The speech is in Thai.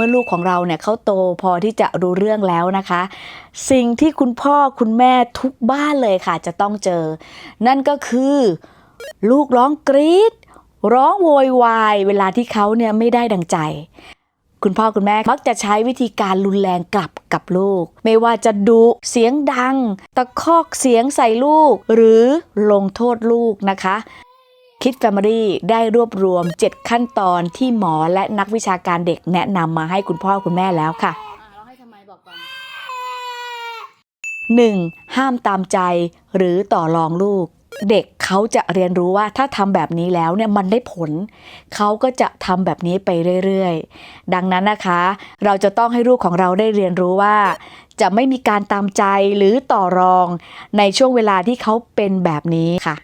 มื่อลูกของเราเนี่ยเขาโตพอที่จะรู้เรื่องแล้วนะคะ สิ่งที่คุณพ่อคุณแม่ทุกบ้านเลยค่ะจะต้องเจอ นั่นก็คือ ลูกร้องกรีดร้องโวยวายเวลาที่เขาเนี่ยไม่ได้ดังใจ คุณพ่อคุณแม่มักจะใช้วิธีการรุนแรงกลับกับลูก ไม่ว่าจะดุเสียงดัง ตะคอกเสียงใส่ลูก หรือลงโทษลูกนะคะ คิดแฟมิลี่ได้รวบรวม 7 ขั้นตอนที่หมอและนักวิชาการเด็กแนะนำมาให้คุณพ่อคุณแม่แล้วค่ะร้องให้ทำไมบอกก่อน 1. ห้ามตามใจหรือต่อรองลูก เด็กเขาจะเรียนรู้ว่าถ้าทำแบบนี้แล้วเนี่ยมันได้ผล เขาก็จะทำแบบนี้ไปเรื่อยๆ ดังนั้นนะคะ เราจะต้องให้ลูกของเราได้เรียนรู้ว่า จะไม่มีการตามใจหรือต่อรองในช่วงเวลาที่เขาเป็นแบบนี้ค่ะ